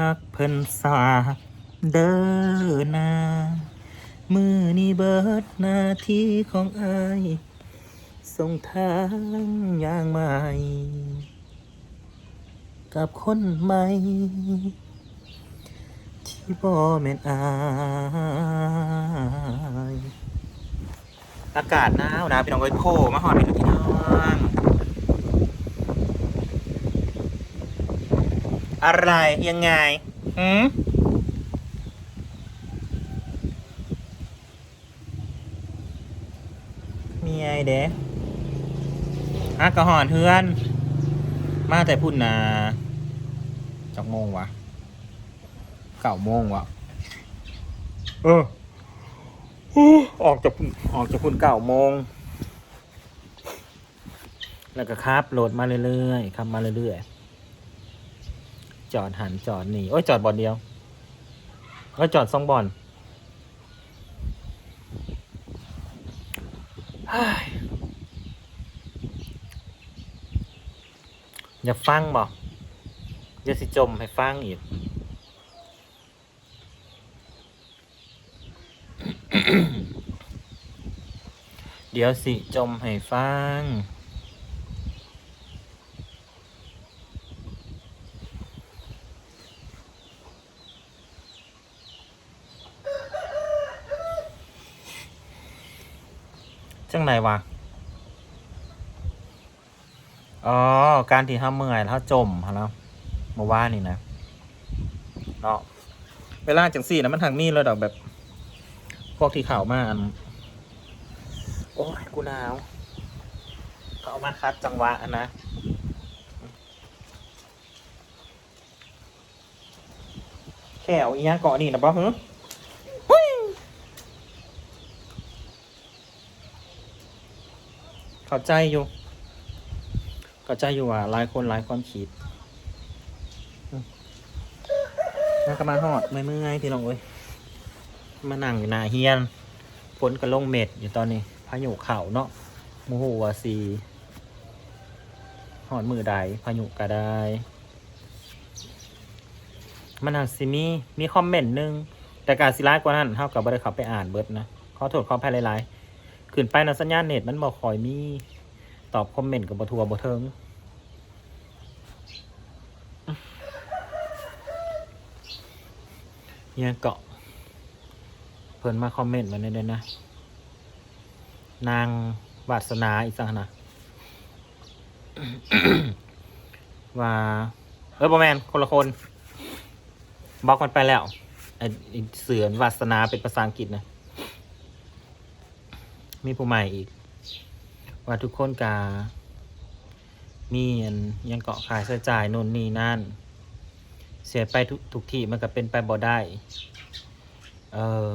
ฮักเพิ่นสาเดินนามือนี้เบิดนาทีของอายส่งทางอย่างใหม่ กับคนใหม่ ที่บ่แม่นอายอากาศหนาวนะพี่น้องเอ้ยโผล่มาหอดพี่น้อง อะไรยังไงหืมมีไอเด้อะกระหอนเฮือน มาแต่พุ่นนาจักโมงวะเก้าโมงวะเออออกจากพุ่นออกจากพุ่นเก้าโมง แล้วก็ครับโหลดมาเรื่อยๆขับมาเรื่อยๆ จอดหันจอดหนีโอ้ยจอดบอลเดียวก็จอดสองบอลเฮ้ยอย่าฟังบอกอย่าสิจมให้ฟังอีกเดี๋ยวสิจมให้ฟัง ไหนวะ อ๋อ การที่ห้าเมื่อยแล้วจมฮะแล้วมาว่านี่นะเนาะเวลาจังสี่นะมันทางนี้เลยดอกแบบ พวกที่ข่าวมาอันโอ้ยกูหนาวเขาเอามาคัดจังหวะนนะแขวอีหยังเกาะนี่นะบ่ฮึหุ้ย เข้าใจอยู่เข้าใจอยู่ว่าหลายคนหลายความคิดอืมแล้วก็มาหอดเมื่อยๆพี่น้องเอ้ยมานั่งอยู่หน้าเฮียนฝนก็ลงเม็ดอยู่ตอนนี้พายุเข่าเนาะโมโหวาซีหอดมือใดพายุก็ได้มันหักสิมีมีคอมเมนต์หนึงแต่การสิร้ายกว่านั้นเท่ากับบ่ได้เข้าไปอ่านเบิร์ดนะขอโทษขออภัยหลายๆ ขึ้นไปนะสัญญาณเน็ตมันบ่คอยมีตอบคอมเมนต์กับบ่ทัวบ่เทิงเนี่ยเกาะ เพิ่นมาคอมเมนต์มาในด้วยนะ นางวาสนาอีกสักนะว่าเออประแมนคนละคนบล็อกมันไปแล้วไออเสือนวาสนาเป็นภาษาอังกฤษนะ มีผู้ใหม่อีก ว่าทุกคนกามีอันยังเกาะขายใช้จ่ายน่นนี่นั่น เสียไปทุกทุกที่มันก็เป็นไปบ่ได้ เออ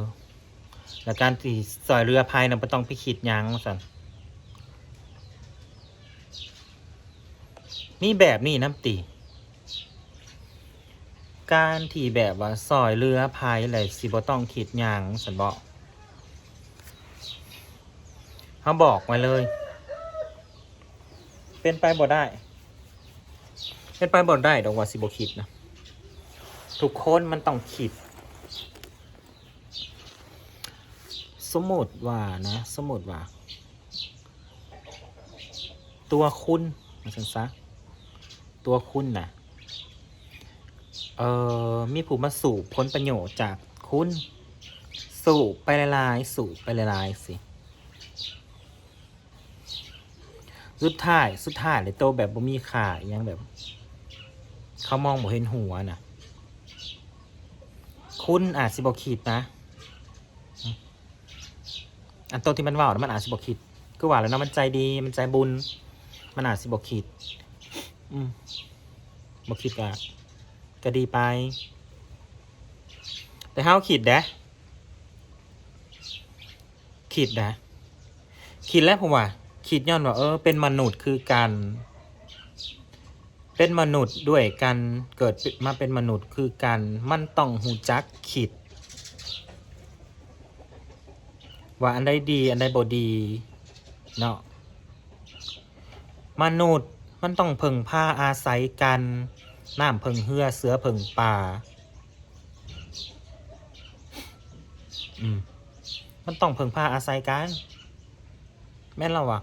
แล้วการที่ซอยเรือพายนะไม่ต้องไปคิดยังสันมีแบบนี้น้ำตีการที่แบบว่าซอยเรือพายอะไรสิบ่ต้องคิดยังสันบอก เขาบอกไว้เลย เป็นไปบ่ได้ เป็นไปบ่ได้ดอกว่าสิบ่คิดนะทุกคนมันต้องคิด สมมติว่านะ สมมติว่า ตัวคุณมาสันซะตัวคุณนะเอ่อมีผู้มาสูบผลประโยชน์จากคุณ สูบไปละลายๆสูบไปละลายๆสิ สุดท้าย สุดท้ายเลยโตแบบบ่มีค่าอหยังแบบ เขามองบ่เห็นหัวน่ะ คุณอาจสิบ่คิดนะ อันโตที่มันว่าวนะมันอาจสิบอกคิดก็ว่าแล้วเนาะมันใจดีมันใจบุญ มันอาจสิบอกคิดอืมบอกคิดก็ก็ดีไป แต่ห้าคิดนะคิดนะคิดแล้วผมว่า คิดย้อนว่าเออเป็นมนุษย์คือกันเป็นมนุษย์ด้วยกันเกิดมาเป็นมนุษย์คือกันมันต้องหูจักคิด ว่าอันใดดีอันใดบ่ดีเนาะมนุษย์มันต้องพึ่งพาอาศัยกันน้ำเพิงเหือเสือเพิงป่าอืมมันต้องเพิงพาอาศัยกัน แม่นเราวะ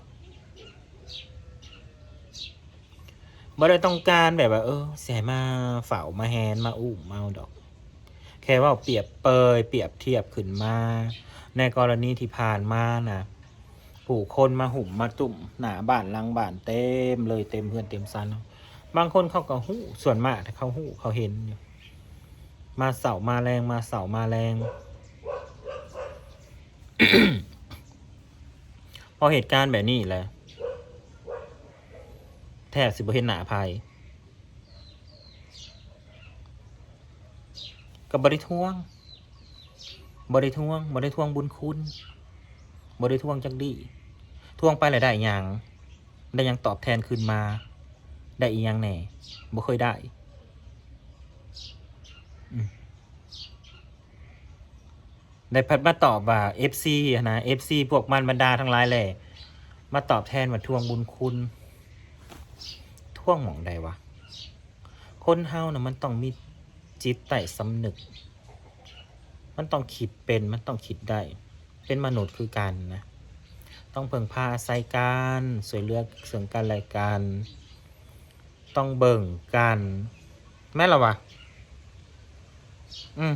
บ่ได้ต้องการแบบว่า เออเสียมาเฝ้ามาแฮนมาอุ้มมาอดอก แค่ว่าเปรียบเปย เปรียบเทียบขึ้นมา ในกรณีที่ผ่านมานะผู้คนมาหุ่มมาตุ่มหนาบ้านลังบ้านเต็มเลยเต็มเพื่อนเต็มซันบางคนเขาก็หู้ส่วนมากเขาหู้เขาเห็นอยู่มาเสามาแรงมาเสามาแรง พอเหตุการณ์แบบนี้แหละ ทบสิบเห็นหนาภัยกับบริทวง บริทวงบริทวงบุญคุณบริทวงจักดีทวงไปแล้วได้หยังได้ยังตอบแทนคืนมา ได้อีหยังแหน่บ่เคยได้ได้พัดมาตอบว่า FC อะนะ FC พวกมันบรรดาทั้งหลายแหละมาตอบแทนว่าทวงบุญคุณ ทวงหมองใดวะ คนเฮานะมันต้องมีจิตใต้สำนึก มันต้องคิดเป็น มันต้องคิดได้ เป็นมนุษย์คือกันนะ ต้องเพิ่งพาอาศัยกันสวยเลือกเสื่องกันรายกันต้องเบิ่งกัน แม่นละวะ อืม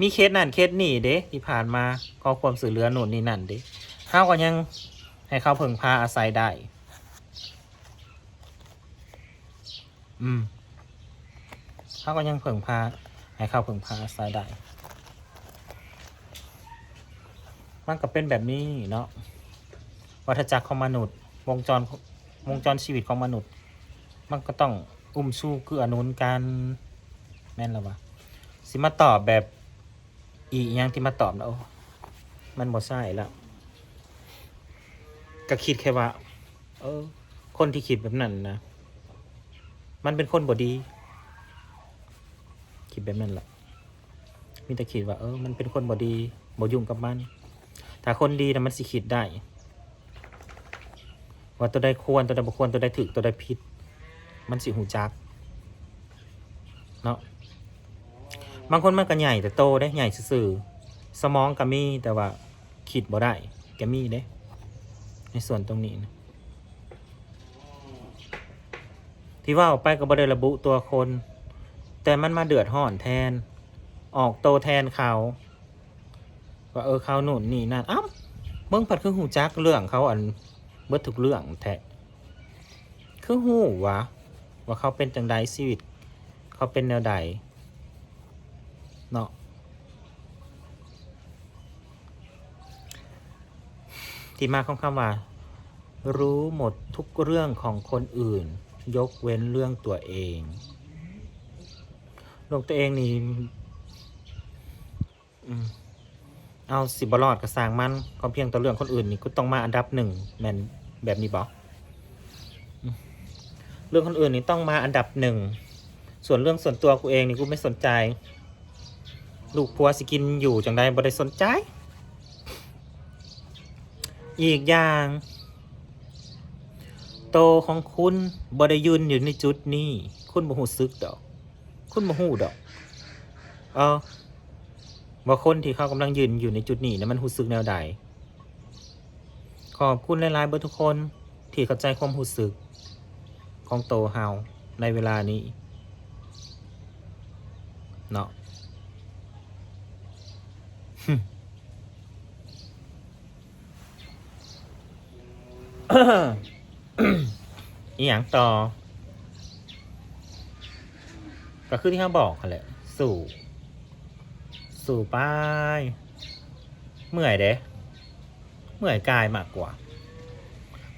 มีเคสนั่นเคสนี่เด้ที่ผ่านมาขอความสื่อเลือหนุนนี่นั่นเด้เฮาก็ยังให้เขาเพิ่งพาอาศัยได้ อืมเขาก็ยังเพิ่งพาให้เขาเพิ่งพาอาศัยได้ มันก็เป็นแบบนี้เนาะวัฏจักรของมนุษย์ วงจรวงจรชีวิตของมนุษย์ มันก็ต้องอุ้มสู้คืออนุนกันแม่นแล้ววะสิมาตอบแบบอีกอย่างที่มาตอบนะโอ้มันบ่ใช่แล้วก็คิดแค่ว่า เออ คนที่คิดแบบนั้นนะ มันเป็นคนบ่ดี คิดแบบนั้นแหละมีแต่คิดว่า เออ มันเป็นคนบ่ดีบ่ยุ่งกับมัน ถ้าคนดีนะมันสิคิดได้ ว่าตัวใดควรตัวใดบ่ควรตัวใดถึกตัวใดผิด มันสิหูจัก เนาะบางคนมันก็ใหญ่แต่โตได้ใหญ่ซื่อๆสมองก็มีแต่ว่าคิดบ่ได้แกมีเด้ ในส่วนตรงนี้นะ ที่ว่าออกไปก็บ่ได้ระบุตัวคน แต่มันมาเดือดห่อนแทน ออกโตแทนเขาว่าเออเขาหนุนนี่นั่นอ้าวเบิ่งผัดคือหูจักเรื่องเขาอันเบิดทุกเรื่องแท้คือหูวะว่าเขาเป็นจังใดชีวิต เขาเป็นแนวใดเนาะที่มาของคำว่า รู้หมดทุกเรื่องของคนอื่น ยกเว้นเรื่องตัวเองเรื่องตัวเองนี่เอาสิบรอดกับสางมันก็เพียงแต่เรื่องคนอื่นนี่กูต้องมาอันดับหนึ่งแมนแบบนี้บอกเรื่องคนอื่นนี่ต้องมาอันดับหนึ่ง ส่วนเรื่องส่วนตัวกูเองนี่กูไม่สนใจ ลูกพัวสกินอยู่จังใดบ่ได้สนใจ อีกอย่าง โตของคุณบไดยืนอยู่ในจุดนี้ คุณบ่หูซึกดอก คุณบ่หูดอก เออว่าคนที่เขากำลังยืนอยู่ในจุดนี้นะมันหูซึกแนวใด ขอบคุณหลายๆเบอร์ทุกคนที่เข้าใจความหูซึก ของโตเฮาในเวลานี้ เนาะอ หยังต่อ ก็คือที่เขาบอกกันแหละ สู่ สู่ไปเมื่อยเด้เมื่อยกายมากกว่า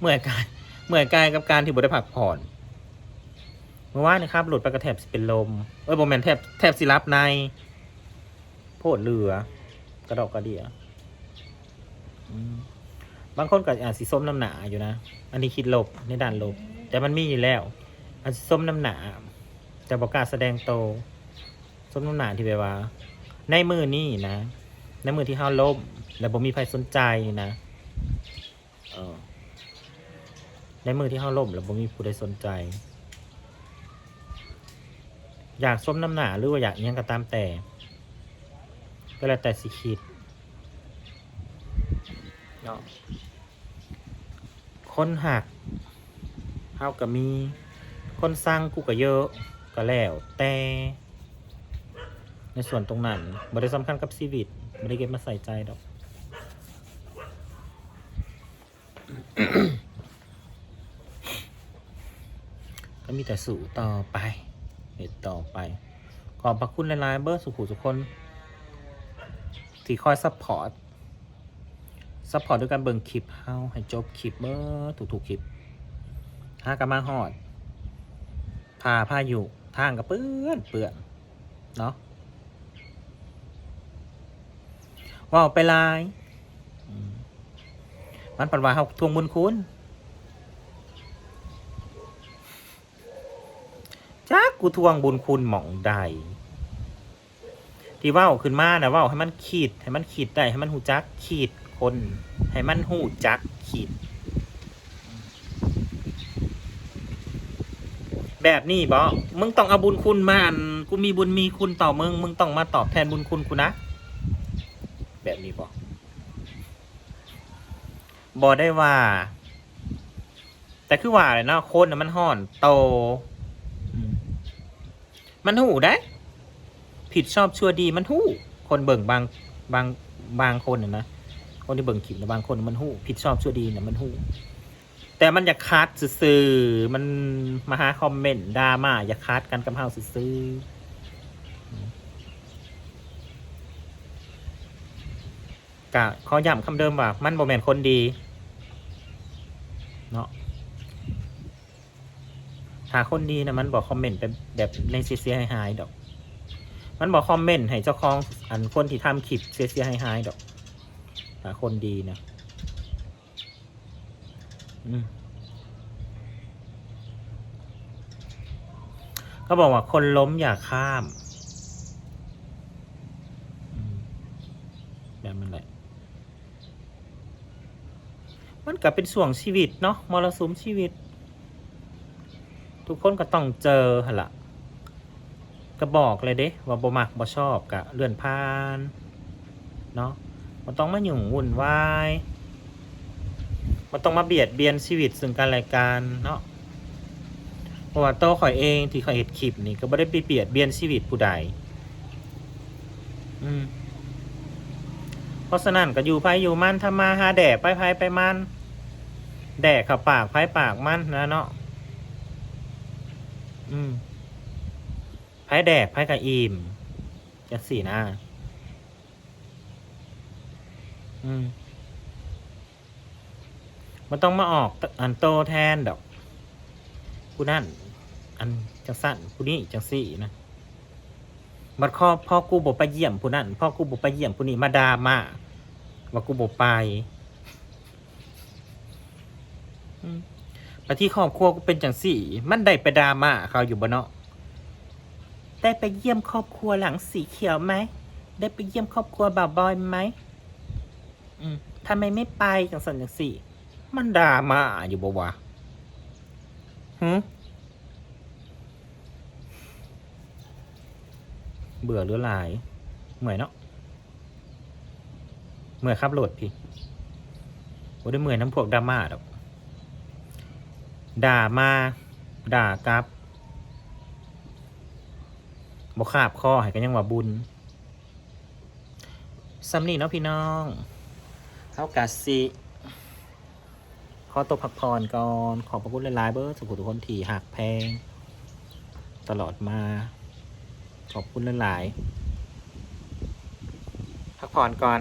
เมื่อยกาย เมื่อยกายกับการที่บุได้พักผ่อนเมื่อวานนะครับ หลุดไปกระแทบสเป็นลม เอ้ยโมเมนแทบแทบสิรับใน โพดเรือ กระดอกกระเดียอืม บางคนก็อาจสิส้มน้ำหนาอยู่นะ อันนี้คิดลบในด้านลบ แต่มันมีอยู่แล้วอาจสิส้มน้ำหนาแต่บอกกล้าแสดงโตส้มน้ำหนาที่แบบว่า ในมือนี่นะ ในมือที่ห้าล้มแล้วบ่มีใครสนใจนะออในมือที่ห้าล้มแล้วบ่มีผู้ใดสนใจ อยากส้มน้ำหนาหรือว่าอยากยังก็ตามแต่ ก็แล้วแต่สิคิด เนาะคนหักเฮาก็มี คนสร้างกูก็เยอะก็แล้วแต่ ในส่วนตรงนั้นบ่ได้สำคัญกับชีวิตบ่ได้เก็บมาใส่ใจดอกก็มีแต่สู่ต่อไปเหตุต่อไป ขอบพระคุณหลายๆเบอร์สุขุทุกคน ที่คอยซัพพอร์ต ซัพพอร์ตด้วยการเบิ่งคลิปเฮาให้จบคลิปเบอร์ถูกๆคลิปหากนมาหอดพาพาอยู่ทางกับเปื้อนเปื้อนเนาะว่าวไปลาย มันปันว่าเฮาทวงบุญคุณจักกูทวงบุญคุณหม่องใดที่ว่าขึ้นมานะว่าให้มันขีดให้มันขีดได้ให้มันหูจักขีด คนให้มันหูจักขีด แบบนี้บอมึงต้องเอาบุญคุณมาอันกูมีบุญมีคุณต่อมึง มึงต้องมาตอบแทนบุญคุณกูนะ แบบนี้บอบอได้ว่า แต่คือว่าเลยเนาะคนนะมันห่อน โต มันหูได้ ผิดชอบชั่วดีมันหู้ คนเบิ่งบางบางบางคนนะ คนที่เบิ่งคลิปนะบางคนมันหู้ผิดชอบชั่วดีนะมันหู้แต่มันอย่าคัดซื่อๆมันมาหาคอมเมนต์ดราม่าอย่าคัดกันกับเฮาซื่อกะขอย้ำคำเดิมว่า มันบ่แมนคนดีเนาะหาคนดีนะมันบอกคอมเมนต์ไปแบบในเสียหายๆดอก มันบอกคอมเมนต์ให้เจ้าของอันคนที่ทำคลิปเสียหายๆดอก หาคนดีนะเขาบอกว่าคนล้มอย่าข้ามมแบบมันแหละ มันก็เป็นส่วงชีวิตเนาะมรสุมชีวิต ทุกคนก็ต้องเจอหละก็บอกเลยเด้ว่าบ่มักบ่ชอบกะเลื่อนผ่าน เนาะ มันต้องมาหยุ่งวุ่นวายมันต้องมาเบียดเบียนชีวิตซึ่งกันและกันเนาะเพราะว่าโตข่อยเองที่ข่อยเห็ดคลิปนี่ก็ไม่ได้ไปเบียดเบียนชีวิตผู้ใดอืมเพราะฉะนั้นก็อยู่ไผอยู่มันทำมาหาแดกไปไผไปมันแดกเขับปากไผปากมันนะเนาะอืมไพ่แดกไพ่กระอิมจังสี่นะ อืมมันต้องมาออกอันโตแทนดอกผู้นั่น อันจังสั้นผู้นี้จังสี่นะบัดข้อพ่อกูบอกไปเยี่ยมผู้นั่นพ่อกูบอกไปเยี่ยมผู้นี้มาดามาว่ากูบอกไปอืมแล้วที่ครอบครัวกูเป็นจังสี่ มันได้ไปดามาเขาอยู่บ่เนาะได้ไปเยี่ยมครอบครัวหลังสีเขียวไหมได้ไปเยี่ยมครอบครัวบ่าวบอยไหม ทำไมไม่ไปจังสันจังสี่ มันดราม่าอยู่บ่วะหืเบื่อหรือหลายเมื่อยเนาะเมื่อยครับโหลดพี่โอ้ได้เมื่อยน้ำพวกดราม่าดอกด่ามา ด่ากลับบอกขาบข้อให้กันยังว่าบุญสำนีเนาะพี่น้อง เท่ากับสิขอตัวพักผ่อนก่อนขอบพระคุณหลายๆเบอร์สุขุทุกคนที่หักแพง ตลอดมา ขอบคุณหลายๆพักผ่อนก่อน